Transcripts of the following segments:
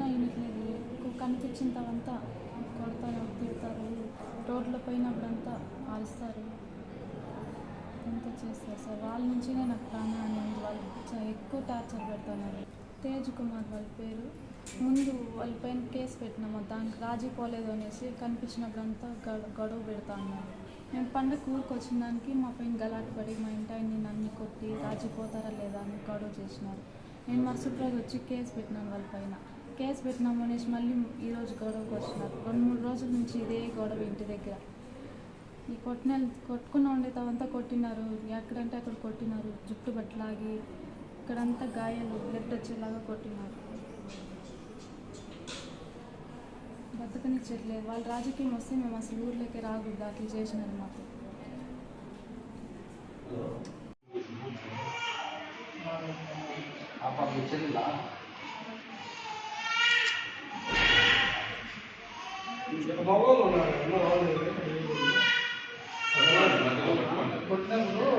ఏదైనా వినట్లేదు కనిపించినంతవంతా కొడతారు తిడతారు. రోడ్ల పోయినప్పుడంతా అరుస్తారు. అంతా చేస్తారు. సార్ వాళ్ళ నుంచినే నాకు ప్రాణాన్ని వాళ్ళు ఎక్కువ టార్చర్ పెడుతున్నారు. తేజ్ కుమార్ వాళ్ళ పేరు. ముందు వాళ్ళ పైన కేసు పెట్టినాము. దానికి రాజీ పోలేదు అనేసి కనిపించినప్పుడంతా గడ గొడవ పెడతా ఉన్నారు. మేము పండుగ ఊరికి వచ్చిన దానికి మా పైన గలాట్ పడి మా ఇంటి ఆయన్ని నన్ను కొట్టి రాజీ పోతారా లేదా అని గొడవ చేసినారు. నేను మరుసటి రోజు వచ్చి కేసు పెట్టినాను వాళ్ళ పైన. కేసు పెట్టినాము అనేసి మళ్ళీ ఈరోజు గొడవకు వచ్చినారు. రెండు మూడు రోజుల నుంచి ఇదే గొడవ ఇంటి దగ్గర. ఈ కొట్టిన కొట్టుకున్న తవంతా కొట్టినారు. ఎక్కడంటే అక్కడ కొట్టినారు. జుట్టు బట్టలాగి ఇక్కడంతా గాయాలు బ్లడ్ వచ్చేలాగా కొట్టినారు. బతకనిచ్చట్లేదు. వాళ్ళు రాజకీయం వస్తే మేము అసలు ఊర్లోకి రాకూడదు. అట్లా చేసినారు మాకు. పాప చెల్లిలా? మగవాళ్ళు ఉన్నారు ఎన్నో కొట్టినప్పుడు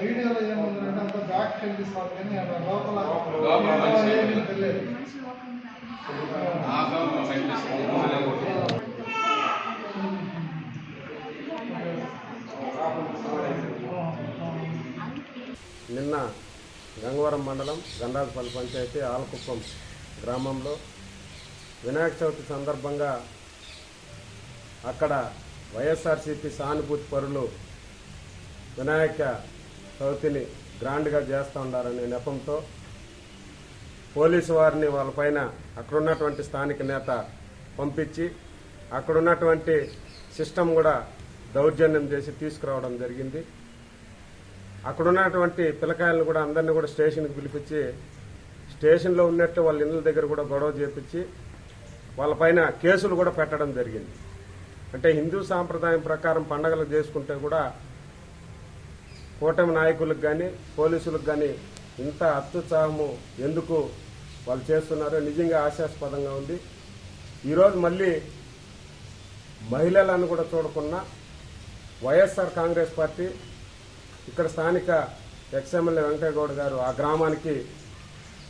వీడియోలో ఏముందంటే అంత బ్యాక్ కనిపిస్తారు కానీ లోపల తెలియదు నిన్న గంగవరం మండలం గండాజపల్లి పంచాయతీ ఆలకుప్పం గ్రామంలో వినాయక చవితి సందర్భంగా అక్కడ వైఎస్ఆర్సీపీ సానుభూతి పరులు వినాయక చవితిని గ్రాండ్గా చేస్తూ ఉండాలనే నెపంతో పోలీసు వారిని వాళ్ళపైన అక్కడున్నటువంటి స్థానిక నేత పంపించి అక్కడున్నటువంటి సిస్టమ్ కూడా దౌర్జన్యం చేసి తీసుకురావడం జరిగింది. అక్కడ ఉన్నటువంటి పిల్లకాయలను కూడా అందరినీ కూడా స్టేషన్కి పిలిపించి స్టేషన్లో ఉన్నట్టు వాళ్ళ ఇళ్ళ దగ్గర కూడా గొడవ చేపించి వాళ్ళపైన కేసులు కూడా పెట్టడం జరిగింది. అంటే హిందూ సాంప్రదాయం ప్రకారం పండగలు చేసుకుంటే కూడా కూటమి నాయకులకు కానీ పోలీసులకు కానీ ఇంత అత్యుత్సాహము ఎందుకు వాళ్ళు చేస్తున్నారో నిజంగా ఆశాస్పదంగా ఉంది. ఈరోజు మళ్ళీ మహిళలను కూడా చూడకుండా వైఎస్ఆర్ కాంగ్రెస్ పార్టీ ఇక్కడ స్థానిక ఎక్స్ఎమ్మెల్యే వెంకటగౌడ్ గారు ఆ గ్రామానికి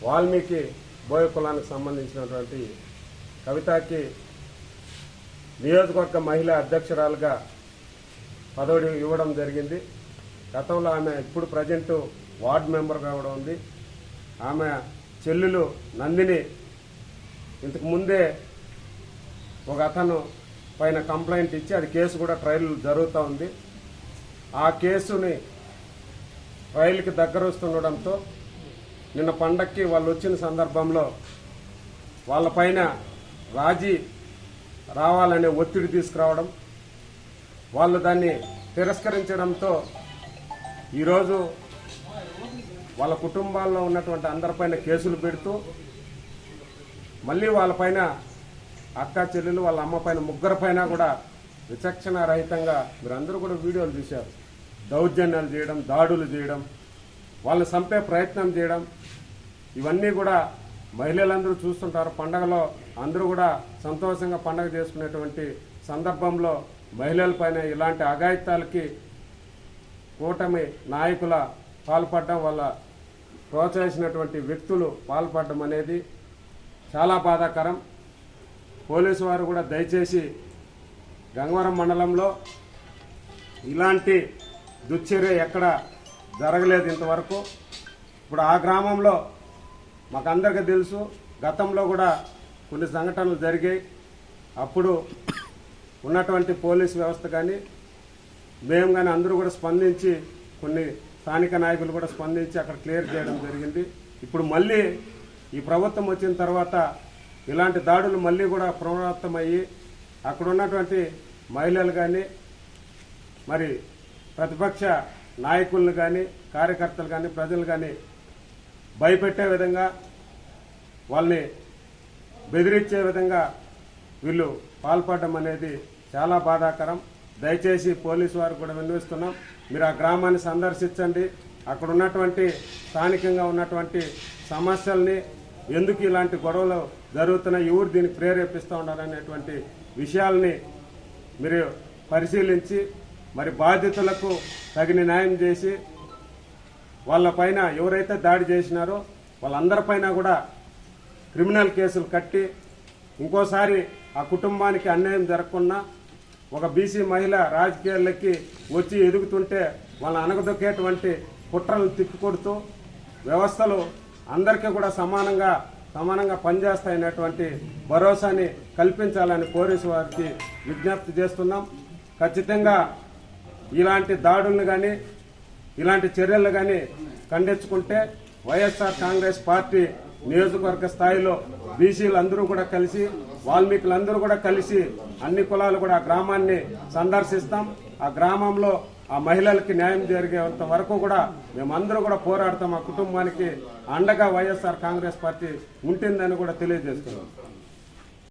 వాల్మీకి బోయ కులానికి సంబంధించినటువంటి కవితకి నియోజకవర్గ మహిళా అధ్యక్షురాలుగా పదవి ఇవ్వడం జరిగింది. గతంలో ఆమె ఇప్పుడు ప్రజెంట్ వార్డు మెంబర్గా కూడా ఉంది. ఆమె చెల్లెలు నందిని ఇంతకుముందే ఒక అతను పైన కంప్లైంట్ ఇచ్చి అది కేసు కూడా ట్రయల్ జరుగుతూ ఉంది. ఆ కేసుని ట్రయల్కి దగ్గర వస్తుండడంతో నిన్న పండక్కి వాళ్ళు వచ్చిన సందర్భంలో వాళ్ళపైన రాజీ రావాలనే ఒత్తిడి తీసుకురావడం వాళ్ళు దాన్ని తిరస్కరించడంతో ఈరోజు వాళ్ళ కుటుంబాల్లో ఉన్నటువంటి అందరిపైన కేసులు పెడుతూ మళ్ళీ వాళ్ళపైన అక్క చెల్లెలు వాళ్ళ అమ్మ పైన ముగ్గురు పైన కూడా విచక్షణ రహితంగా మీరందరూ కూడా వీడియోలు చూశారు దౌర్జన్యాలు చేయడం దాడులు చేయడం వాళ్ళని చంపే ప్రయత్నం చేయడం ఇవన్నీ కూడా మహిళలందరూ చూస్తుంటారు. పండగలో అందరూ కూడా సంతోషంగా పండగ చేసుకునేటువంటి సందర్భంలో మహిళలపైన ఇలాంటి అఘాయిత్యాలకి కూటమి నాయకుల పాల్పడడం వల్ల ప్రోత్సహించినటువంటి వ్యక్తులు పాల్పడడం అనేది చాలా బాధాకరం. పోలీసు వారు కూడా దయచేసి గంగవరం మండలంలో ఇలాంటి దుశ్చర్య ఎక్కడ జరగలేదు ఇంతవరకు. ఇప్పుడు ఆ గ్రామంలో మాకందరికీ తెలుసు గతంలో కూడా కొన్ని సంఘటనలు జరిగాయి. అప్పుడు ఉన్నటువంటి పోలీస్ వ్యవస్థ కానీ మేము కానీ అందరూ కూడా స్పందించి కొన్ని స్థానిక నాయకులు కూడా స్పందించి అక్కడ క్లియర్ చేయడం జరిగింది. ఇప్పుడు మళ్ళీ ఈ ప్రభుత్వం వచ్చిన తర్వాత ఇలాంటి దాడులు మళ్ళీ కూడా పునరావృతమయ్యి అక్కడ ఉన్నటువంటి మహిళలు కానీ మరి ప్రతిపక్ష నాయకులను కానీ కార్యకర్తలు కానీ ప్రజలు కానీ భయపెట్టే విధంగా వాళ్ళని బెదిరించే విధంగా వీళ్ళు పాల్పడడం అనేది చాలా బాధాకరం. దయచేసి పోలీసు వారు కూడా విన్నవిస్తున్నాం. మీరు ఆ గ్రామాన్ని సందర్శించండి. అక్కడ ఉన్నటువంటి స్థానికంగా ఉన్నటువంటి సమస్యల్ని ఎందుకు ఇలాంటి గొడవలు జరుగుతున్నాయి? ఎవరు దీన్ని ప్రేరేపిస్తూ ఉన్నారనేటువంటి విషయాల్ని మీరు పరిశీలించి మరి బాధితులకు తగిన న్యాయం చేసి వాళ్ళ పైన ఎవరైతే దాడి చేసినారో వాళ్ళందరిపైన కూడా క్రిమినల్ కేసులు కట్టి ఇంకోసారి ఆ కుటుంబానికి అన్యాయం జరగకుండా ఒక బీసీ మహిళ రాజకీయాలకి వచ్చి ఎదుగుతుంటే వాళ్ళని అనగదొక్కేటువంటి కుట్రలు తిప్పికొడుతూ వ్యవస్థలు అందరికీ కూడా సమానంగా సమానంగా పనిచేస్తాయనేటువంటి భరోసాని కల్పించాలని పోలీసు వారికి విజ్ఞప్తి చేస్తున్నాం. ఖచ్చితంగా ఇలాంటి దాడులను కానీ ఇలాంటి చర్యలు కానీ ఖండించుకుంటే వైఎస్ఆర్ కాంగ్రెస్ పార్టీ నియోజకవర్గ స్థాయిలో బీసీలందరూ కూడా కలిసి వాల్మీకులందరూ కూడా కలిసి అన్ని కులాలు కూడా ఆ గ్రామాన్ని సందర్శిస్తాం. ఆ గ్రామంలో ఆ మహిళలకి న్యాయం జరిగేంత వరకు కూడా మేమందరూ కూడా పోరాడతాం. ఆ కుటుంబానికి అండగా వైఎస్ఆర్ కాంగ్రెస్ పార్టీ ఉంటుందని కూడా తెలియజేస్తున్నాం.